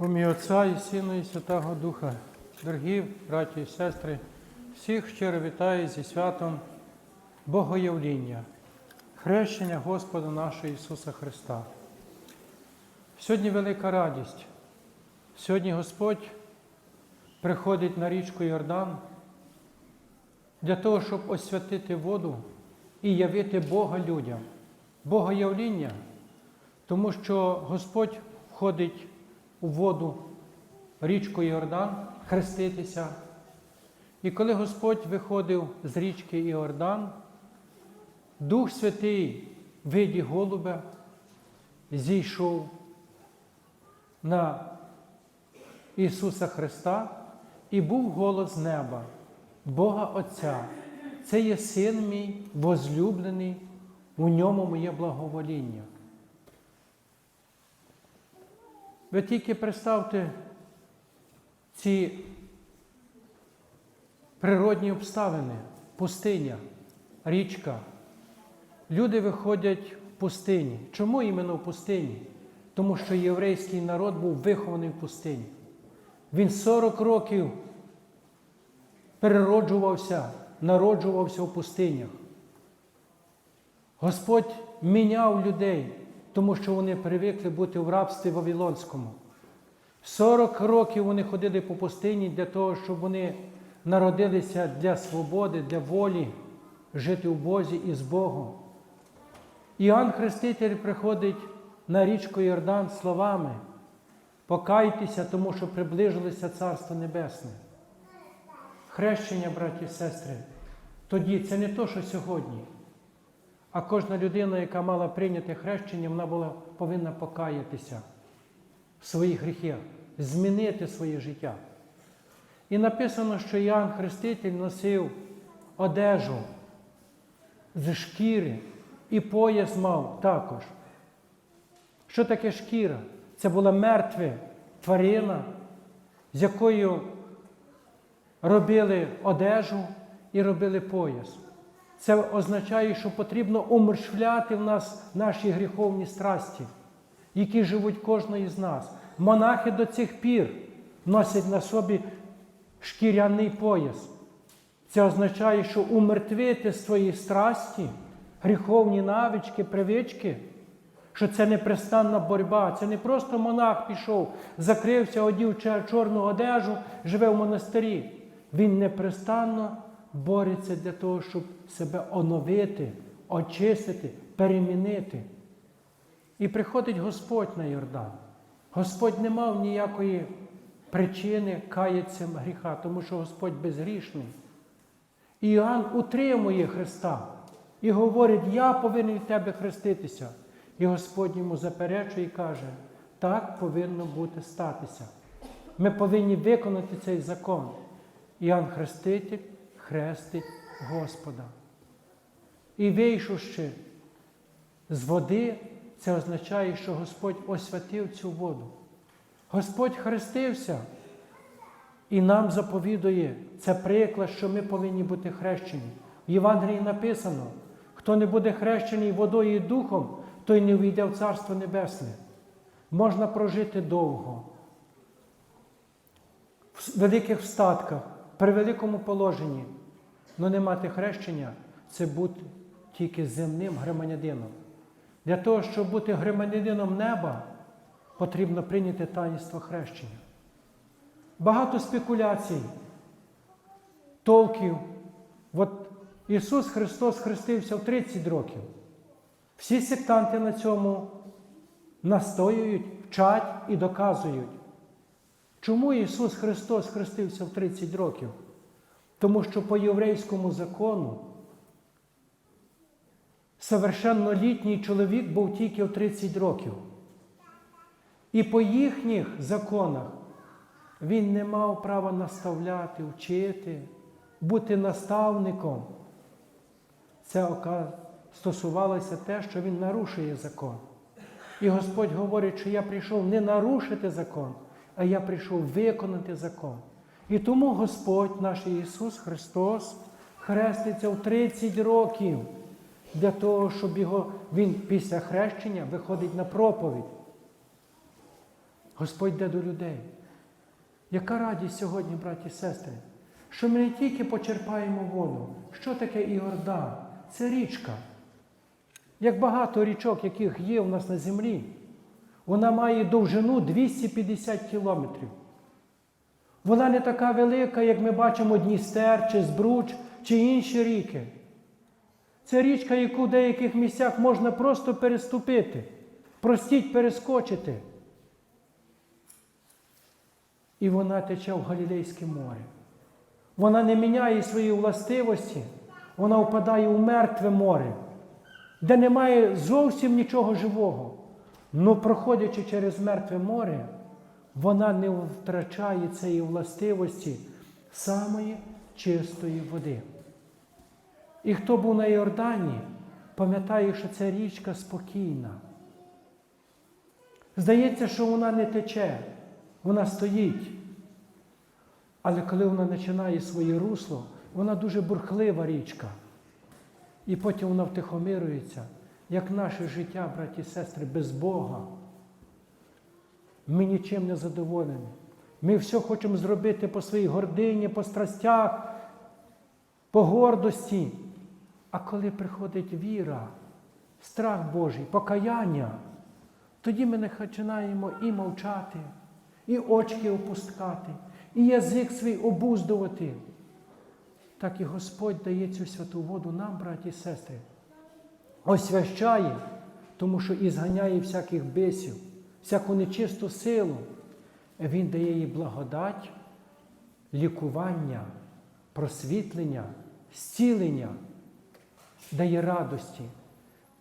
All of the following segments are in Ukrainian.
У ім'я Отця і Сина, і Святого Духа, дорогі браті і сестри, всіх щиро вітаю зі святом Богоявління, хрещення Господа нашого Ісуса Христа. Сьогодні велика радість. Сьогодні Господь приходить на річку Йордан для того, щоб освятити воду і явити Бога людям. Богоявління, тому що Господь входить у воду річку Йордан хреститися. І коли Господь виходив з річки Іордан, Дух Святий в виді голубя зійшов на Ісуса Христа і був голос неба, Бога Отця. Це є син мій возлюблений, у ньому моє благовоління. Ви тільки представте ці природні обставини, пустиня, річка. Люди виходять в пустині. Чому іменно в пустині? Тому що єврейський народ був вихований в пустині. Він 40 років перероджувався, народжувався в пустинях. Господь міняв людей, тому що вони привикли бути в рабстві Вавилонському. 40 років вони ходили по пустині для того, щоб вони народилися для свободи, для волі, жити в Бозі і з Богом. Іоанн Хреститель приходить на річку Йордан словами: покайтеся, тому що приближилося Царство Небесне. Хрещення, браті і сестри, тоді це не то, що сьогодні. А кожна людина, яка мала прийняти хрещення, вона була повинна покаятися в своїх гріхах, змінити своє життя. І написано, що Іоанн Хреститель носив одежу з шкіри і пояс мав також. Що таке шкіра? Це була мертва тварина, з якою робили одежу і робили пояс. Це означає, що потрібно умершвляти в нас наші гріховні страсті, які живуть кожної з нас. Монахи до цих пір носять на собі шкіряний пояс. Це означає, що умертвити свої страсті, гріховні навички, привички, що це непрестанна боротьба. Це не просто монах пішов, закрився, одів чорну одежу, живе в монастирі. Він непрестанно бореться для того, щоб себе оновити, очистити, перемінити. І приходить Господь на Йордан. Господь не мав ніякої причини каятися гріха, тому що Господь безгрішний. І Іоанн утримує Христа і говорить, я повинен від тебе хреститися. І Господь йому заперечує і каже, так повинно бути статися. Ми повинні виконати цей закон. Іоанн Хреститель хрестить Господа. І вийшовши з води, це означає, що Господь освятив цю воду. Господь хрестився і нам заповідує це приклад, що ми повинні бути хрещені. В Євангелії написано: хто не буде хрещений водою і духом, той не увійде в Царство Небесне. Можна прожити довго, в великих встатках, при великому положенні. Але не мати хрещення це бути тільки земним громадянином. Для того, щоб бути громадянином неба, потрібно прийняти таїнство хрещення. Багато спекуляцій, толків. От Ісус Христос хрестився в 30 років. Всі сектанти на цьому настоюють, вчать і доказують. Чому Ісус Христос хрестився в 30 років? Тому що по єврейському закону совершеннолітній чоловік був тільки в 30 років. І по їхніх законах він не мав права наставляти, вчити, бути наставником. Це стосувалося те, що він нарушує закон. І Господь говорить, що я прийшов не нарушити закон, а я прийшов виконати закон. І тому Господь наш Ісус Христос хреститься в 30 років для того, щоб його, Він після хрещення виходить на проповідь. Господь йде до людей. Яка радість сьогодні, браті і сестри, що ми не тільки почерпаємо воду. Що таке Іордан? Це річка. Як багато річок, яких є у нас на землі, вона має довжину 250 кілометрів. Вона не така велика, як ми бачимо Дністер, чи Збруч, чи інші ріки. Це річка, яку в деяких місцях можна просто переступити, простіть перескочити. І вона тече в Галілейське море. Вона не міняє свої властивості, вона впадає у мертве море, де немає зовсім нічого живого. Но проходячи через мертве море, вона не втрачає цієї властивості самої чистої води. І хто був на Йордані, пам'ятає, що ця річка спокійна. Здається, що вона не тече, вона стоїть. Але коли вона починає своє русло, вона дуже бурхлива річка. І потім вона втихомирюється, як наше життя, браті і сестри, без Бога. Ми нічим не задоволені. Ми все хочемо зробити по своїй гордині, по страстях, по гордості. А коли приходить віра, страх Божий, покаяння, тоді ми не починаємо і мовчати, і очки опускати, і язик свій обуздувати. Так і Господь дає цю святу воду нам, браті і сестри, освящає, тому що і зганяє всяких бесів, всяку нечисту силу. Він дає їй благодать, лікування, просвітлення, зцілення, дає радості.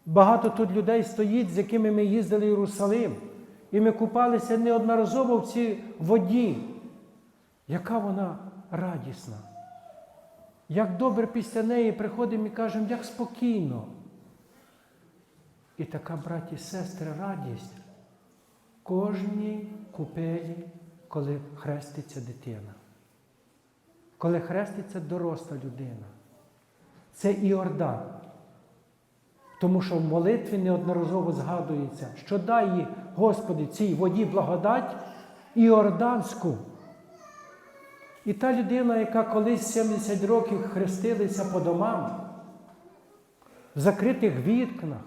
Багато тут людей стоїть, з якими ми їздили в Єрусалим, і ми купалися неодноразово в цій воді. Яка вона радісна. Як добре після неї приходимо і кажемо, як спокійно. І така, браті і сестри, радість кожній купелі, коли хреститься дитина. Коли хреститься доросла людина. Це Іордан. Тому що в молитві неодноразово згадується, що дай їй, Господи, цій воді благодать Іорданську. І та людина, яка колись 70 років хрестилася по домам, в закритих вікнах,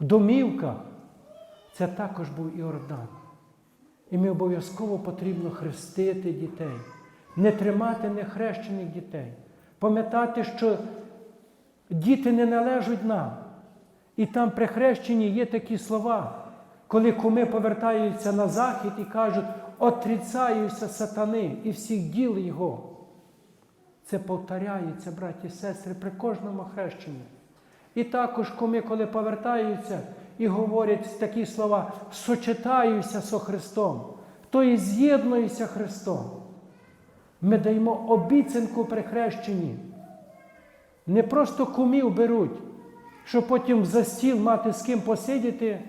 в домівках, це також був Іордан. І ми обов'язково потрібно хрестити дітей, не тримати нехрещених дітей, пам'ятати, що діти не належать нам. І там при хрещенні є такі слова, коли куми повертаються на захід і кажуть, отрицаюся сатани і всіх діл його. Це повторяється, браті і сестри, при кожному хрещенні. І також куми, коли повертаються і говорять такі слова, сочетаюся со Христом, тобто з'єднуюся Христом. Ми даємо обіцянку при хрещенні. Не просто кумів беруть, щоб потім за стіл мати з ким посидіти,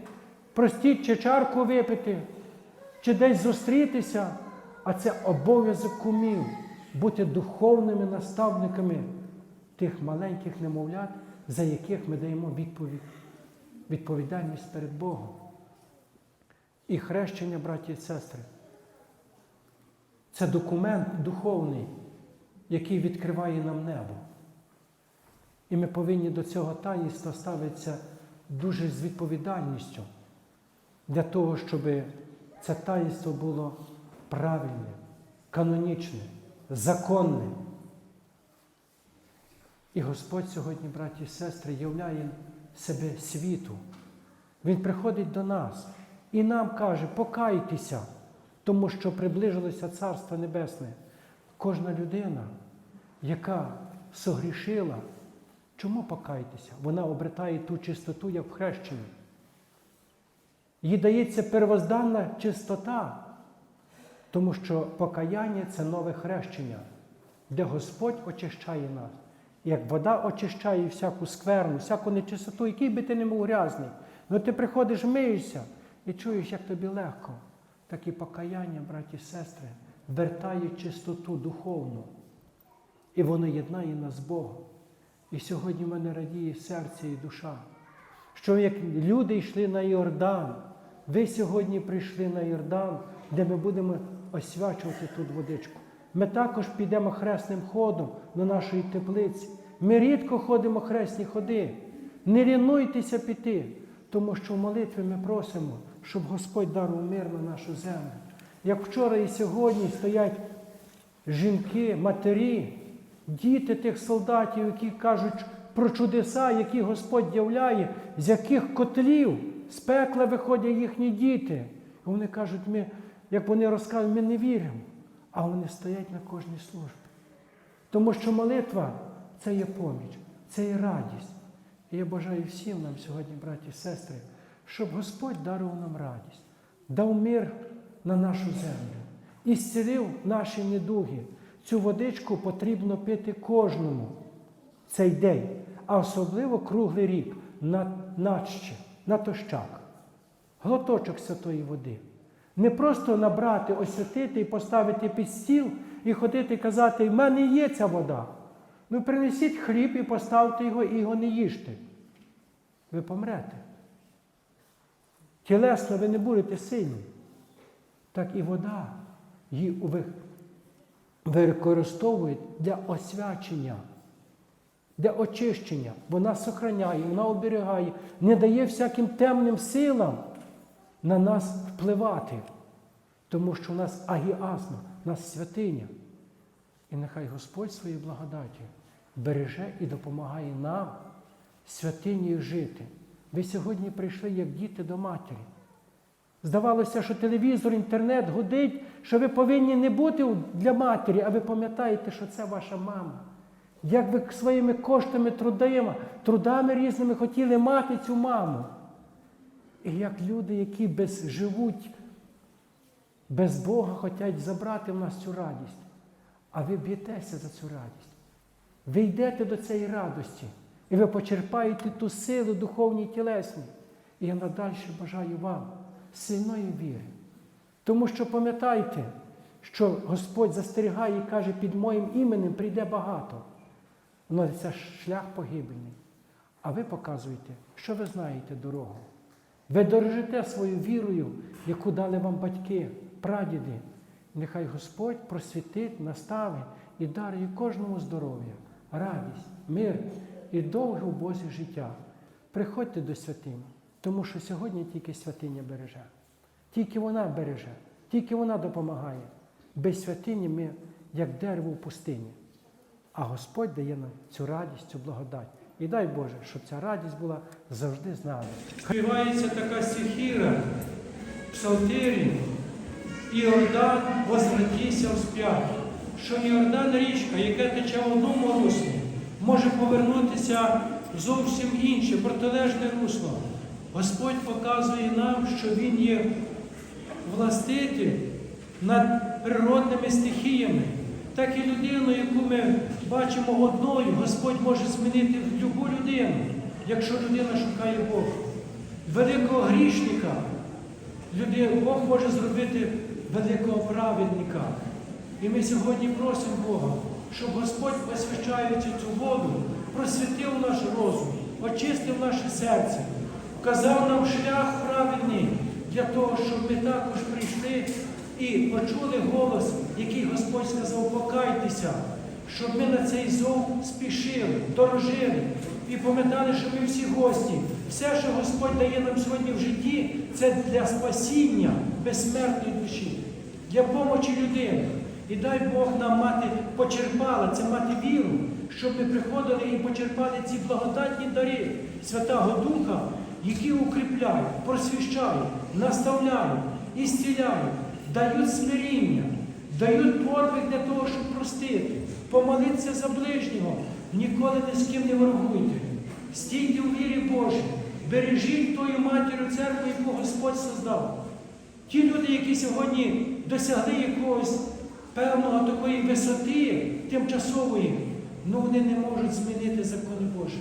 простіть чи чарку випити, чи десь зустрітися, а це обов'язок кумів бути духовними наставниками тих маленьких немовлят, за яких ми даємо відповідь, відповідальність перед Богом. І хрещення, браті і сестри, це документ духовний, який відкриває нам небо. І ми повинні до цього таїнства ставитися дуже з відповідальністю для того, щоб це таїнство було правильне, канонічне, законне. І Господь сьогодні, браті і сестри, являє себе світу. Він приходить до нас і нам каже, покайтеся, тому що приближилося Царство Небесне. Кожна людина, яка согрішила, чому покайтеся? Вона обретає ту чистоту, як в хрещенні. Їй дається первозданна чистота, тому що покаяння це нове хрещення, де Господь очищає нас. Як вода очищає всяку скверну, всяку нечистоту, який би ти не був грязний. Ну ти приходиш, миєшся і чуєш, як тобі легко. Так і покаяння, браті і сестри, вертає чистоту духовну. І воно єднає нас з Богом. І сьогодні в мене радіє серце і душа, що як люди йшли на Йордан, ви сьогодні прийшли на Йордан, де ми будемо освячувати тут водичку. Ми також підемо хресним ходом до нашої теплиці. Ми рідко ходимо хресні ходи. Не лінуйтеся піти, тому що в молитві ми просимо, щоб Господь дарував мир на нашу землю. Як вчора і сьогодні стоять жінки, матері, діти тих солдатів, які кажуть про чудеса, які Господь являє, з яких котлів з пекла виходять їхні діти. І вони кажуть, ми, як вони розказують, ми не віримо, а вони стоять на кожній службі. Тому що молитва це є поміч, це є радість. І я бажаю всім нам сьогодні, браті і сестри, щоб Господь дарував нам радість, дав мир на нашу землю і зцілив наші недуги. Цю водичку потрібно пити кожному цей день, а особливо круглий рік на наче, на тощак. Глоточок святої води. Не просто набрати, освятити і поставити під стіл і ходити казати, в мене є ця вода. Ну принесіть хліб і поставте його, і його не їжте. Ви помрете. Тілесно ви не будете сильні. Так і вода її ви- використовують для освячення, для очищення. Вона сохраняє, вона оберігає, не дає всяким темним силам на нас впливати. Тому що у нас агіазма, у нас святиня. І нехай Господь своєю благодаті береже і допомагає нам святинію жити. Ви сьогодні прийшли як діти до матері. Здавалося, що телевізор, інтернет гудить, що ви повинні не бути для матері, а ви пам'ятаєте, що це ваша мама. Як ви своїми коштами, трудами, трудами різними хотіли мати цю маму. І як люди, які без, живуть без Бога, хочуть забрати в нас цю радість. А ви б'єтеся за цю радість. Ви йдете до цієї радості, і ви почерпаєте ту силу духовній і тілесній. І я надалі бажаю вам сильної віри. Тому що пам'ятайте, що Господь застерігає і каже, під моїм іменем прийде багато. Але це шлях погибельний. А ви показуєте, що ви знаєте дорогу. Ви дорожите свою вірою, яку дали вам батьки, прадіди. Нехай Господь просвітить, наставить і дарує кожному здоров'я, радість, мир і довге у Бозі життя. Приходьте до святинь, тому що сьогодні тільки святиня береже. Тільки вона береже, тільки вона допомагає. Без святині ми, як дерево в пустині. А Господь дає нам цю радість, цю благодать. І дай Боже, щоб ця радість була завжди з нами. Співається така стихіра, псалтирі, Іордан возвратися всп'ять, що Іордан річка, яка тече в одному руслі, може повернутися в зовсім інше, протилежне русло. Господь показує нам, що Він є властитель над природними стихіями, так і людину, яку ми бачимо одною, Господь може змінити в любу людину, якщо людина шукає Бога. Великого грішника Бог може зробити великого праведника. І ми сьогодні просимо Бога, щоб Господь, освячаючи цю воду, просвітив наш розум, очистив наше серце, вказав нам шлях правильний для того, щоб ми також прийшли і почули голос, який Господь сказав, покайтеся, щоб ми на цей зов спішили, дорожили і пам'ятали, що ми всі гості. Все, що Господь дає нам сьогодні в житті, це для спасіння безсмертної душі, для помочі людини. І дай Бог нам мати почерпала, це мати віру, щоб ми приходили і почерпали ці благодатні дари Святого Духа, які укріпляють, просвіщають, наставляють, ісціляють, дають смиріння, дають подвиг для того, щоб простити, помолитися за ближнього, ніколи ні з ким не ворогуйте. Стійте у вірі Божій, бережіть тою матір'ю церкву, яку Господь создав. Ті люди, які сьогодні досягли якогось певного такої висоти тимчасової, ну вони не можуть змінити закони Божі.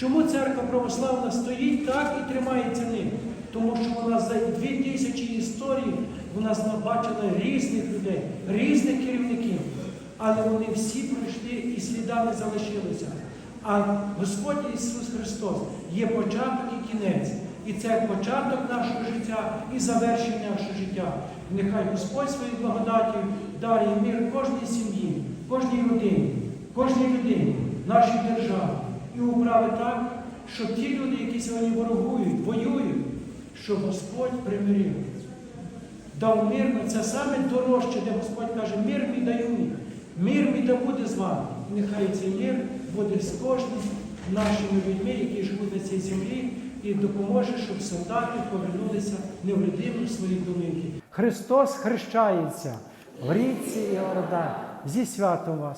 Чому церква православна стоїть так і тримається ним? Тому що вона за дві тисячі історій вона бачила різних людей, різних керівників, але вони всі пройшли і слідами залишилися. А Господь Ісус Христос є початок і кінець. І це початок нашого життя і завершення нашого життя. Нехай Господь своєю благодаттю дарує мир кожній сім'ї, кожній родині, кожній людині, нашій державі. І управи так, щоб ті люди, які сьогодні ворогують, воюють, щоб Господь примирив. Дав мир, ми це саме дорожче, де Господь каже, мир мій даю, мир мій да буде з вами. Нехай цей мир буде з кожним нашими людьми, які живуть на цій землі, і допоможе, щоб солдати повернулися невредимі в свої домівки. Христос хрещається в річці Іордан. Зі святом вас!